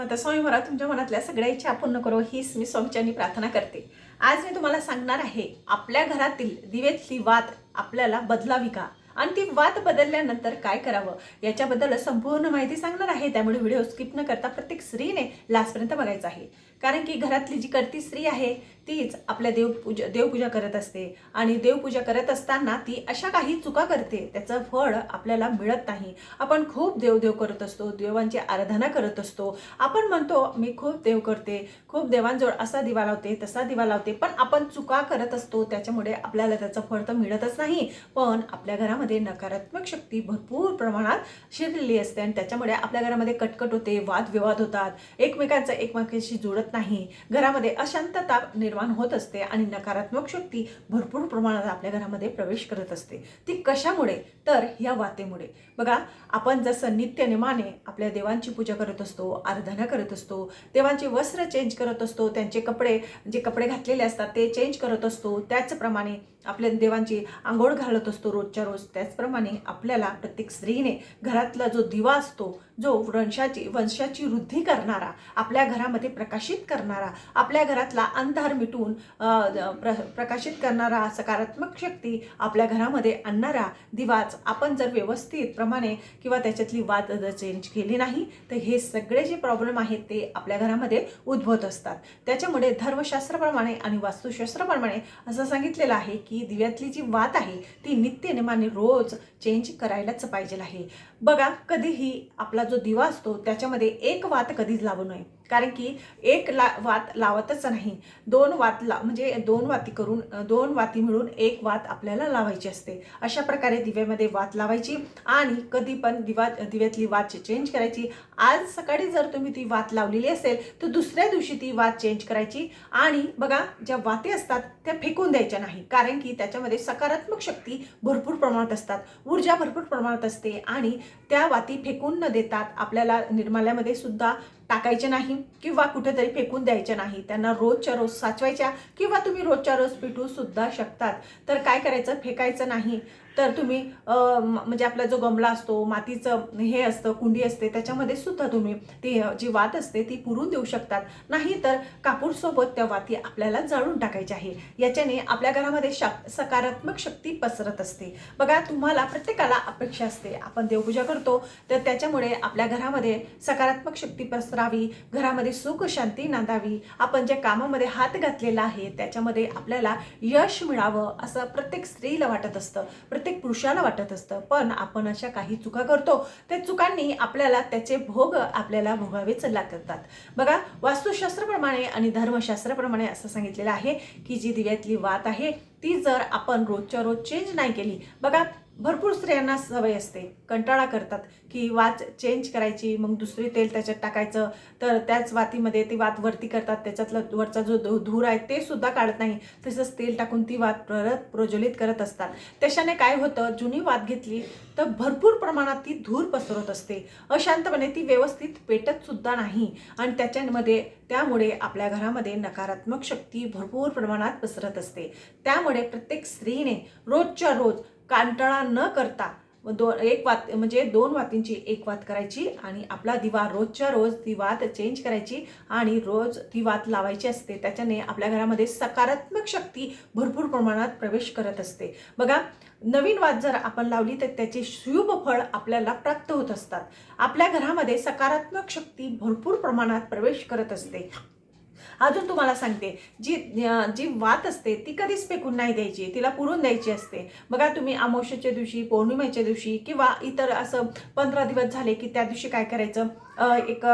समर्थ स्वामी मला तुमच्या मनातल्या सगळ्या इच्छा पूर्ण करो. हीच मी स्वामीच्यांनी प्रार्थना करते. आज मी तुम्हाला सांगणार आहे आपल्या घरातील दिवेतली वात आपल्याला बदलावी का? आणि ती वात बदलल्यानंतर काय करावं? याच्याबद्दल संपूर्ण माहिती सांगणार आहे. त्यामुळे व्हिडिओ स्किप न करता प्रत्येक स्त्रीने लास्टपर्यंत बघायचा आहे. कारण की घरातली जी करती स्त्री आहे तीच आपल्या देवपूजा देवपूजा करत असते. आणि देवपूजा करत असताना ती अशा काही चुका करते त्याचं फळ आपल्याला मिळत नाही. आपण खूप देवदेव करत असतो देवांची आराधना करत असतो. आपण म्हणतो मी खूप देव करते खूप देवांजवळ असा दिवा लावते तसा दिवा लावते. पण आपण चुका करत असतो त्याच्यामुळे आपल्याला त्याचं फळ तर मिळतच नाही. पण आपल्या घरामध्ये नकारात्मक शक्ती भरपूर प्रमाणात शिरलेली असते आणि त्याच्यामुळे आपल्या घरामध्ये कटकट होते वादविवाद होतात. एकमेकांचं एकमेकांशी जुळत नाही. घरामध्ये अशांतता निर्माण होत असते आणि नकारात्मक शक्ती भरपूर प्रमाणात आपल्या घरामध्ये प्रवेश करत असते. ती कशामुळे? तर या वातेमुळे. बघा आपण जसं नित्यनेमाने आपल्या देवांची पूजा करत असतो आराधना करत असतो देवांचे वस्त्र चेंज करत असतो त्यांचे कपडे जे कपडे घातलेले असतात ते चेंज करत असतो त्याचप्रमाणे आपल्या देवांची आंघोळ घालत असतो रोजच्या रोज त्याचप्रमाणे आपल्याला प्रत्येक स्त्रीने घरातला जो दिवा असतो जो वंशाची वंशाची वृद्धी करणारा आपल्या घरामध्ये प्रकाशित करणारा आपल्या घरातला अंधार मिटून प्र प्रकाशित करणारा सकारात्मक शक्ती आपल्या घरामध्ये आणणारा दिवाच आपण जर व्यवस्थित प्रमाणे किंवा त्याच्यातली वाद जर चेंज केली नाही तर हे सगळे जे प्रॉब्लेम आहेत ते आपल्या घरामध्ये उद्भवत असतात. त्याच्यामुळे धर्मशास्त्राप्रमाणे आणि वास्तुशास्त्राप्रमाणे असं सांगितलेलं आहे की दिव्यातली जी वात आहे ती नित्यनेमाने रोज चेंज करायलाच पाहिजे आहे. बघा कधीही आपला जो दिवा असतो त्याच्यामध्ये एक वात कधीच लावू नये. कारण की एक ला वात लावतच नाही. दोन वात ला म्हणजे दोन वाती करून दोन वाती मिळून एक वात आपल्याला लावायची असते. अशा प्रकारे दिव्यामध्ये वात लावायची आणि कधी पण दिवा दिव्यातली वात चेंज करायची. आज सकाळी जर तुम्ही ती वात लावलेली असेल तर दुसऱ्या दिवशी ती वात चेंज करायची आणि बघा ज्या वाती असतात त्या फेकून द्यायच्या नाही. कारण की त्याच्यामध्ये सकारात्मक शक्ती भरपूर प्रमाणात असतात. ऊर्जा भरपूर प्रमाणात असते आणि त्या वाती फेकून न देतात आपल्याला निर्माल्यामध्ये सुद्धा टाकायचे नाही किंवा कुठेतरी फेकून द्यायचे नाही. त्यांना रोजच्या रोज साचवायच्या किंवा तुम्ही रोजच्या रोज पिटू सुद्धा शकतात. तर काय करायचं? फेकायचं नाही. तर तुम्ही म्हणजे आपला जो गमला असतो मातीचं हे असतं कुंडी असते त्याच्यामध्ये सुद्धा तुम्ही ती जी वात असते ती पुरून देऊ शकतात. नाही तर कापूरसोबत त्या वाती आपल्याला जाळून टाकायची आहे. याच्याने आपल्या घरामध्ये शक सकारात्मक शक्ती पसरत असते. बघा तुम्हाला प्रत्येकाला अपेक्षा असते. आपण देवपूजा करतो तर त्याच्यामुळे आपल्या घरामध्ये सकारात्मक शक्ती पसरावी घरामध्ये सुख शांती नांदावी. आपण ज्या कामामध्ये हात घातलेला आहे त्याच्यामध्ये आपल्याला यश मिळावं असं प्रत्येक स्त्रीला वाटत असतं. प्रत्येक पुरुषाला वाटत असतं. पण आपण अशा काही चुका करतो त्या चुकांनी आपल्याला त्याचे भोग आपल्याला भोगावेच लागतात. बघा वास्तुशास्त्राप्रमाणे आणि धर्मशास्त्राप्रमाणे असं सांगितलेलं आहे की जी दिव्यातली वात आहे ती जर आपण रोजच्या रोज चेंज नाही केली बघा भरपूर स्त्रियांना सवय असते. कंटाळा करतात की वात चेंज करायची मग दुसरी तेल त्याच्यात टाकायचं. तर त्याच वातीमध्ये ती वात वरती करतात त्याच्यातला वरचा जो धूर आहे ते सुद्धा काढत नाही. तसंच तेल टाकून ती वात परत प्रज्वलित करत असतात. त्याच्याने काय होतं जुनी वात घेतली तर भरपूर प्रमाणात ती धूर पसरत असते. अशांतपणे ती व्यवस्थित पेटत सुद्धा नाही. आणि त्याच्यामध्ये त्यामुळे आपल्या घरामध्ये नकारात्मक शक्ती भरपूर प्रमाणात पसरत असते. त्यामुळे प्रत्येक स्त्रीने रोजच्या रोज कांटाळा न करता दोन एक वात म्हणजे दोन वातींची एक वात करायची आणि आपला दिवा रोजच्या रोज ती वात चेंज करायची आणि रोज ती वात लावायची असते. त्याच्याने आपल्या घरामध्ये सकारात्मक शक्ती भरपूर प्रमाणात प्रवेश करत असते. बघा नवीन वात जर आपण लावली तर त्याचे शुभ फळ आपल्याला प्राप्त होत असतात. आपल्या घरामध्ये सकारात्मक शक्ती भरपूर प्रमाणात प्रवेश करत असते. अजून तुम्हाला सांगते जी जी वात असते ती कधीच फेकून नाही द्यायची तिला पुरून द्यायची असते. बघा तुम्ही अमावस्याच्या दिवशी पौर्णिमेच्या दिवशी किंवा इतर असं पंधरा दिवस झाले की त्या दिवशी काय करायचं? एक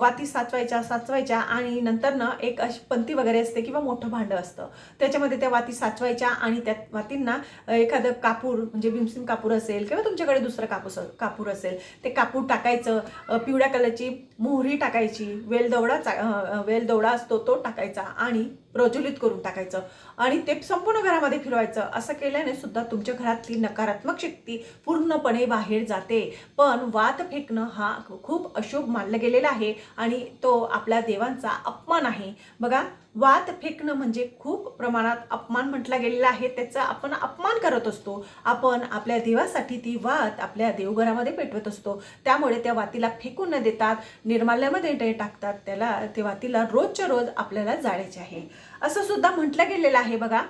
वाती साचवायच्या साचवायच्या आणि नंतर ना एक अशी पंती वगैरे असते किंवा मोठं भांडं असतं. त्याच्यामध्ये त्या वाती साचवायच्या आणि त्या वातींना एखादं कापूर म्हणजे भीमसिम कापूर असेल किंवा तुमच्याकडे दुसरं कापूस कापूर असेल ते कापूर टाकायचं पिवळ्या कलरची मोहरी टाकायची वेलदवडा चा- वेल दवडा वेलदवडा असतो तो टाकायचा आणि प्रज्वलित करून टाकायचं आणि ते संपूर्ण घरामध्ये फिरवायचं. असं केल्याने सुद्धा तुमच्या घरातली नकारात्मक शक्ती पूर्णपणे बाहेर जाते. पण वात फेकणं हा खूप अशुभ मानलं गेलेला आहे आणि तो आपल्या देवांचा अपमान आहे. बघा वात फेकणं म्हणजे खूप प्रमाणात अपमान म्हटला गेलेला आहे. त्याचा आपण अपमान करत असतो. आपण आपल्या देवासाठी ती वात आपल्या देवघरामध्ये पेटवत असतो. त्यामुळे त्या वातीला फेकून न देतात निर्माल्यामध्ये ते टाकतात त्याला ते वातीला रोजच्या रोज आपल्याला जाळायचे आहे. असं सुद्धा म्हटलं गेलेलं आहे बघा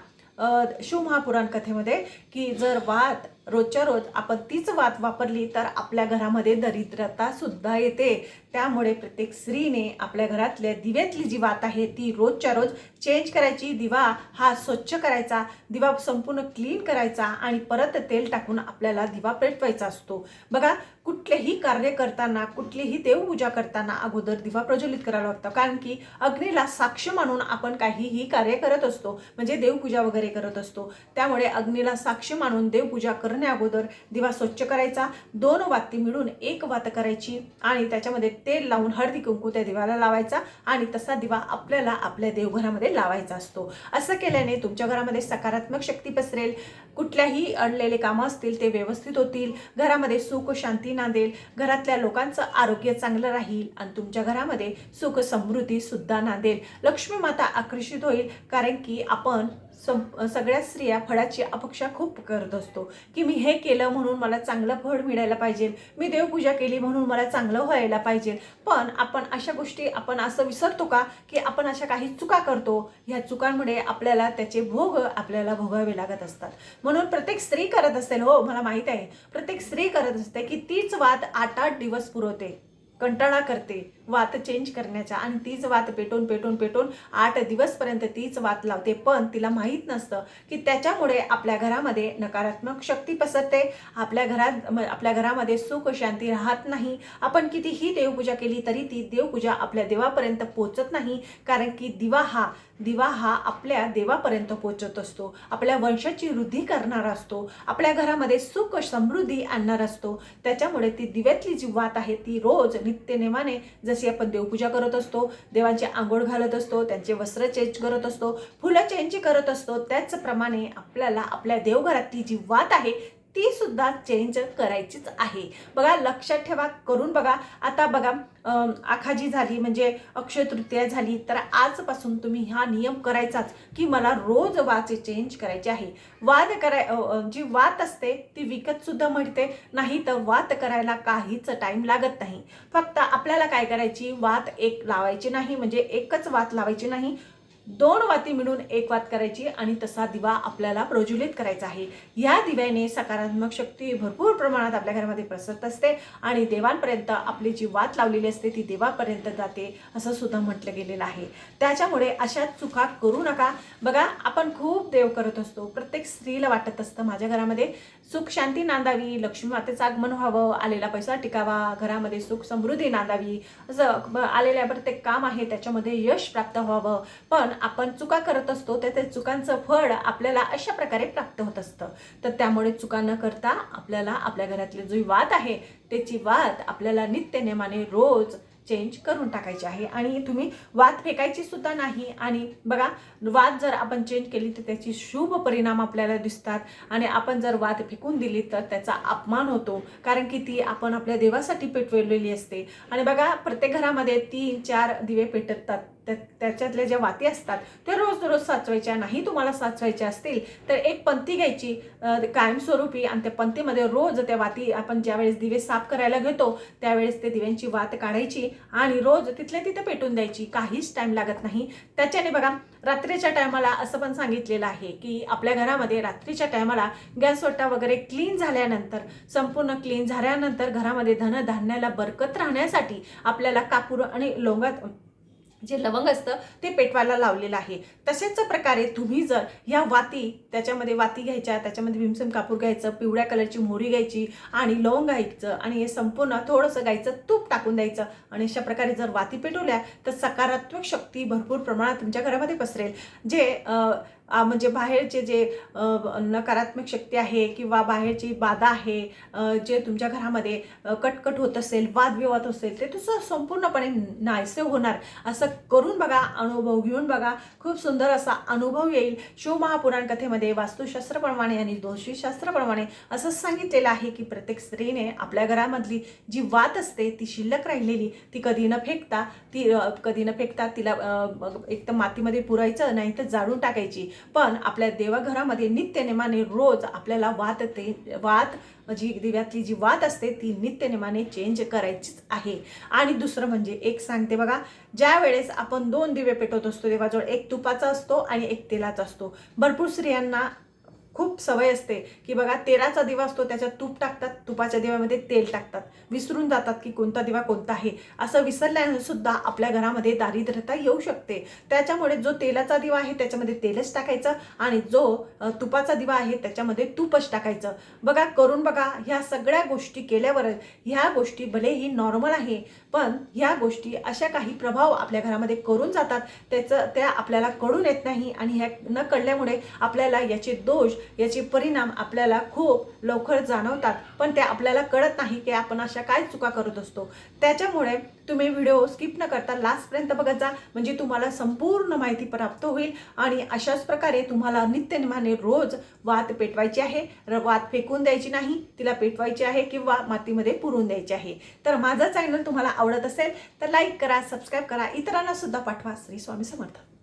शिवमहापुराण कथेमध्ये की जर वात रोजच्या रोज आपण तीच वात वापरली तर आपल्या घरामध्ये दरिद्रता सुद्धा येते. त्यामुळे प्रत्येक स्त्रीने आपल्या घरातल्या दिव्यातली जी वात आहे ती रोजच्या रोज चेंज करायची. दिवा हा स्वच्छ करायचा दिवा संपूर्ण क्लीन करायचा आणि परत तेल टाकून आपल्याला दिवा पेटवायचा असतो. बघा कुठलेही कार्य करताना कुठलीही देवपूजा करताना अगोदर दिवा प्रज्वलित करावा लागतो. कारण की अग्नीला साक्ष मानून आपण काहीही कार्य करत असतो. म्हणजे देवपूजा वगैरे करत असतो. त्यामुळे अग्नीला साक्ष मानून देवपूजा करण्या अगोदर दिवा स्वच्छ करायचा. दोन वाती मिळून एक वात करायची आणि त्याच्यामध्ये तेल लावून हळदी कुंकू त्या दिव्याला लावायचा आणि तसा दिवा आपल्याला आपल्या देवघरामध्ये लावायचा असतो. असं केल्याने तुमच्या घरामध्ये सकारात्मक शक्ती पसरेल. कुठल्याही अडलेले कामं असतील ते व्यवस्थित होतील. घरामध्ये सुख शांती नांदेल. घरातल्या लोकांचं आरोग्य चांगलं राहील आणि तुमच्या घरामध्ये सुख समृद्धी सुद्धा नांदेल. लक्ष्मी माता आकर्षित होईल कारण की आपण सं सगळ्या स्त्रिया फळाची अपेक्षा खूप करत असतो की मी हे केलं म्हणून मला चांगलं फळ मिळायला पाहिजे. मी देवपूजा केली म्हणून मला चांगलं व्हायला पाहिजे. पण आपण अशा गोष्टी आपण असं विसरतो का की आपण अशा काही चुका करतो? ह्या चुकांमुळे आपल्याला त्याचे भोग आपल्याला भोगावे लागत असतात. म्हणून प्रत्येक स्त्री करत असेल हो मला माहीत आहे. प्रत्येक स्त्री करत असते की तीच वाद आठ आठ दिवस पुरवते कंटाळा करते. वात चेंज करण्याच्या आणि तीच वात पेटून पेटून पेटून आठ दिवसपर्यंत तीच वात लावते. पण तिला माहीत नसतं की त्याच्यामुळे आपल्या घरामध्ये नकारात्मक शक्ती पसरते. आपल्या घरात आपल्या घरामध्ये सुख शांती राहत नाही. आपण कितीही देवपूजा केली तरी ती देवपूजा आपल्या देवापर्यंत पोचत नाही. कारण की दिवा हा दिवा हा आपल्या देवापर्यंत पोचत असतो. आपल्या वंशाची वृद्धी करणारा असतो. आपल्या घरामध्ये सुख समृद्धी आणणार असतो. त्याच्यामुळे ती दिव्यातली जी वात आहे ती रोज नित्यनेमाने जशी आपण देवपूजा करत असतो देवांची आंघोळ घालत असतो त्यांचे वस्त्र चेंज करत असतो फुलं चेंज करत असतो त्याचप्रमाणे आपल्याला आपल्या देवघरातली जी वात आहे ती सुद्धा चेंज करायचीच आहे. बघा लक्षात ठेवा करून बघा. आता बघा आखाजी झाली म्हणजे अक्षय तृतीया झाली तर आजपासून तुम्ही हा नियम करायचाच की मला रोज वाचे चेंज करायचे आहे. वाद कराय जी वात असते ती विकत सुद्धा मिळते. नाही तर वात करायला काहीच टाइम लागत नाही. फक्त आपल्याला काय करायची? वात एक लावायची नाही म्हणजे एकच वात लावायची नाही. दोन वाती मिळून एक वात करायची आणि तसा दिवा आपल्याला प्रज्वलित करायचा आहे. या दिव्याने सकारात्मक शक्ती भरपूर प्रमाणात आपल्या घरामध्ये प्रसरत असते आणि देवांपर्यंत आपली जी वात लावलेली असते ती देवापर्यंत जाते असं सुद्धा म्हटलं गेलेलं आहे. त्याच्यामुळे अशा चुका करू नका. बघा आपण खूप देव करत असतो. प्रत्येक स्त्रीला वाटत असतं माझ्या घरामध्ये सुख शांती नांदावी लक्ष्मी मातेचं आगमन व्हावं आलेला पैसा टिकावा घरामध्ये सुख समृद्धी नांदावी असं आलेल्या प्रत्येक काम आहे त्याच्यामध्ये यश प्राप्त व्हावं. पण आपण चुका करत असतो तर त्या चुकांचं फळ आपल्याला अशा प्रकारे प्राप्त होत असतं. तर त्यामुळे चुका न करता आपल्याला आपल्या घरातली जी वात आहे त्याची वाद आपल्याला नित्य नियमाने रोज चेंज करून टाकायची आहे आणि तुम्ही वात फेकायची सुद्धा नाही. आणि बघा वात जर आपण चेंज केली तर त्याची शुभ परिणाम आपल्याला दिसतात. आणि आपण जर वात फेकून दिली तर त्याचा अपमान होतो. कारण की ती आपण आपल्या देवासाठी पेटवलेली असते. आणि बघा प्रत्येक घरामध्ये तीन चार दिवे पेटतात. त्या त्याच्यातल्या ज्या वाती असतात त्या रोज रोज साचवायच्या नाही तुम्हाला साचवायच्या असतील तर एक पंथी घ्यायची कायमस्वरूपी आणि त्या पंथीमध्ये रोज त्या वाती आपण ज्यावेळेस दिवे साफ करायला घेतो त्यावेळेस ते दिव्यांची वात काढायची आणि रोज तिथल्या तिथं पेटून द्यायची काहीच टाईम लागत नाही. त्याच्याने बघा रात्रीच्या टायमाला असं पण सांगितलेलं आहे की आपल्या घरामध्ये रात्रीच्या टायमाला गॅसवट्टा वगैरे क्लीन झाल्यानंतर संपूर्ण क्लीन झाल्यानंतर घरामध्ये धनधान्याला बरकत राहण्यासाठी आपल्याला कापूर आणि लोंगात जे लवंग असतं ते पेटवायला लावलेलं आहे. तसेच प्रकारे तुम्ही जर ह्या वाती त्याच्यामध्ये वाती घ्यायच्या त्याच्यामध्ये भीमसेम कापूर घ्यायचं पिवळ्या कलरची मोहरी घ्यायची आणि लवंग घ्यायचं आणि हे संपूर्ण थोडंसं गायचं तूप टाकून द्यायचं आणि अशा प्रकारे जर वाती पेटवल्या तर सकारात्मक शक्ती भरपूर प्रमाणात तुमच्या घरामध्ये पसरेल. जे म्हणजे बाहेरचे जे नकारात्मक शक्ती आहे किंवा बाहेरची बाधा आहे जे तुमच्या घरामध्ये कटकट होत असेल वादविवाद असेल ते तुझं संपूर्णपणे नाहीसे होणार. असं करून बघा अनुभव घेऊन बघा. खूप सुंदर असा अनुभव येईल. शिवमहापुराण कथेमध्ये वास्तुशास्त्राप्रमाणे आणि दोषीशास्त्राप्रमाणे असं सांगितलेलं आहे की प्रत्येक स्त्रीने आपल्या घरामधली जी वात असते ती शिल्लक राहिलेली ती कधी न फेकता ती कधी न फेकता तिला एक तर मातीमध्ये पुरायचं नाही तर जाळून टाकायची. पण आपल्या देवघरामध्ये नित्यनेमाने रोज आपल्याला वात ते वात जी दिव्यातली जी वात असते ती नित्यनेमाने चेंज करायचीच आहे. आणि दुसरं म्हणजे एक सांगते बघा ज्या वेळेस आपण दोन दिवे पेटवत असतो देवाजवळ एक तुपाचा असतो आणि एक तेलाचा असतो. भरपूर स्त्रियांना खूप सवय असते की बघा तेलाचा दिवा असतो त्याच्यात तूप टाकतात तुपाच्या दिव्यामध्ये तेल टाकतात. विसरून जातात की कोणता दिवा कोणता आहे. असं विसरल्याने सुद्धा आपल्या घरामध्ये दारिद्र्यता येऊ शकते. त्याच्यामुळे जो तेलाचा दिवा आहे त्याच्यामध्ये तेलच टाकायचं आणि जो तुपाचा दिवा आहे त्याच्यामध्ये तूपच टाकायचं. बघा करून बघा ह्या सगळ्या गोष्टी केल्यावर ह्या गोष्टी भलेही नॉर्मल आहे पण ह्या गोष्टी अशा काही प्रभाव आपल्या घरामध्ये करून जातात. त्याचं त्या आपल्याला कळून येत नाही आणि ह्या न कळल्यामुळे आपल्याला याचे दोष याचे परिणाम आपल्याला खूप लवकर जाणवतात. पण ते आपल्याला कळत नाही की आपण अशा काय चुका करत असतो. त्याच्यामुळे तुम्ही व्हिडिओ स्किप न करता लास्टपर्यंत बघत जा. म्हणजे तुम्हाला संपूर्ण माहिती प्राप्त होईल. आणि अशाच प्रकारे तुम्हाला नित्यनिमाने रोज वात पेटवायची आहे. र- वात फेकून द्यायची नाही. तिला पेटवायची आहे किंवा मातीमध्ये पुरून द्यायची आहे. तर माझा चॅनल तुम्हाला आवडत असेल तर लाईक करा सबस्क्राईब करा. इतरांना सुद्धा पाठवा. श्री स्वामी समर्थ.